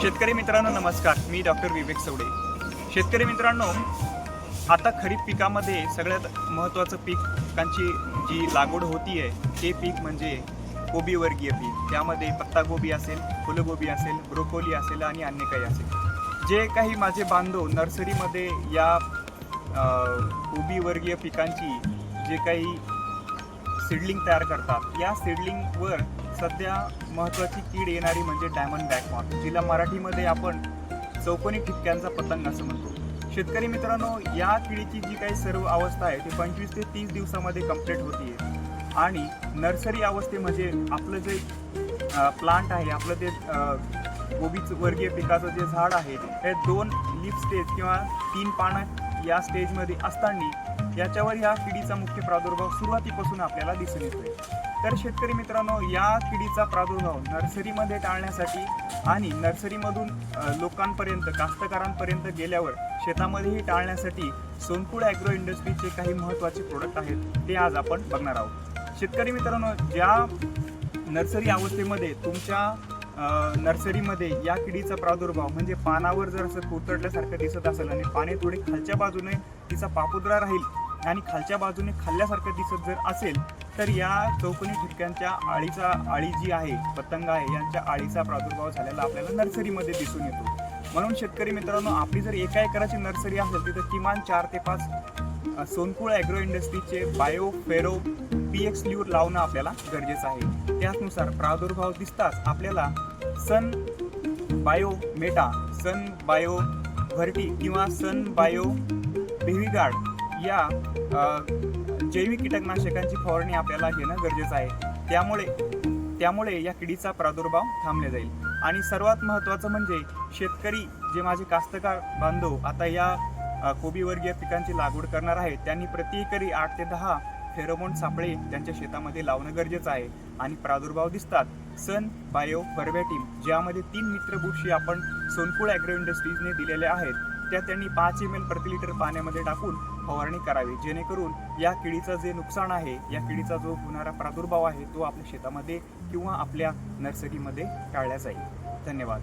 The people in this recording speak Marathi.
शेतकरी मित्रांनो नमस्कार. मी डॉक्टर विवेक सवडे. शेतकरी मित्रांनो आता खरीप पिकामध्ये सगळ्यात महत्त्वाचं पिकांची जी लागवड होती आहे ते पीक म्हणजे कोबीवर्गीय पीक. त्यामध्ये पत्तागोबी असेल फुलगोबी असेल ब्रोकोली असेल आणि अन्य काही असेल. जे काही माझे बांधव नर्सरीमध्ये या कोबीवर्गीय पिकांची जे काही सीडलिंग तयार करतात या सीडलिंगवर सध्या महत्त्वाची कीड येणारी म्हणजे डायमंड बॅकमॉथ जिला मराठीमध्ये आपण चौकोनी ठिपक्यांचा पतंग असं म्हणतो. शेतकरी मित्रांनो या किडीची जी काही सर्व अवस्था आहे ती पंचवीस ते तीस दिवसामध्ये कंप्लीट होतीये. आणि नर्सरी अवस्थे म्हणजे आपलं जे प्लांट आहे आपलं ते गोबीच वर्गीय पिकाचं जे झाड आहे हे दोन लीफ स्टेज किंवा तीन पानं या स्टेजमध्ये असताना याच्यावर या किडीचा मुख्य प्रादुर्भाव सुरुवातीपासून आपल्याला दिसून येतोय. तर शेतकरी मित्रांनो या किडीचा प्रादुर्भाव नर्सरीमध्ये टाळण्यासाठी आणि नर्सरीमधून लोकांपर्यंत कास्तकारांपर्यंत गेल्यावर शेतामध्येही टाळण्यासाठी सोनपूड ॲग्रो इंडस्ट्रीचे काही महत्त्वाचे प्रोडक्ट आहेत ते आज आपण बघणार आहोत. शेतकरी मित्रांनो ज्या नर्सरी अवस्थेमध्ये तुमच्या नर्सरीमध्ये या किडीचा प्रादुर्भाव म्हणजे पानावर जर असं कोतडल्यासारखं दिसत असेल आणि पाने थोडी खालच्या बाजूने तिचा पापुद्रा राहील आणि खालच्या बाजूने खाल्ल्यासारखं दिसत जर असेल तर या चौकोनी ठिपक्यांच्या आळीचा आळी जी आहे पतंग आहे यांच्या आळीचा प्रादुर्भाव झालेला आपल्याला नर्सरीमध्ये दिसून येतो. म्हणून शेतकरी मित्रांनो आपली जर एका एकराची नर्सरी असेल तिथं किमान चार ते पाच Sonkul Agro इंडस्ट्रीचे Bio Phero P X Lure लावणं आपल्याला गरजेचं आहे. त्याचनुसार प्रादुर्भाव दिसताच आपल्याला Sun Bio Meta Sun Bio Verti किंवा सन बायो बेव्हीगार्ड या जैविक कीटकनाशकांची फवारणी आपल्याला घेणं गरजेचं आहे. त्यामुळे त्यामुळे या किडीचा प्रादुर्भाव थांबला जाईल. आणि सर्वात महत्त्वाचं म्हणजे शेतकरी जे माझे कास्तकार बांधव आता या कोबीवर्गीय पिकांची लागवड करणार आहेत त्यांनी प्रति एकरी आठ ते दहा फेरोमोन सापळे त्यांच्या शेतामध्ये लावणं गरजेचं आहे. आणि प्रादुर्भाव दिसतात. सन बायो बर्बॅटिम ज्यामध्ये तीन मित्र बुरशी आपण सोनकुळ ॲग्रो इंडस्ट्रीजने दिलेल्या आहेत. त्या त्यांनी पाच एम एल प्रति लिटर पाण्यामध्ये टाकून फवारणी करावी. जेणेकरून या किडीचं जे नुकसान आहे या किडीचा जो होणारा प्रादुर्भाव आहे तो आपल्या शेतामध्ये किंवा आपल्या नर्सरीमध्ये टाळला जाईल. धन्यवाद.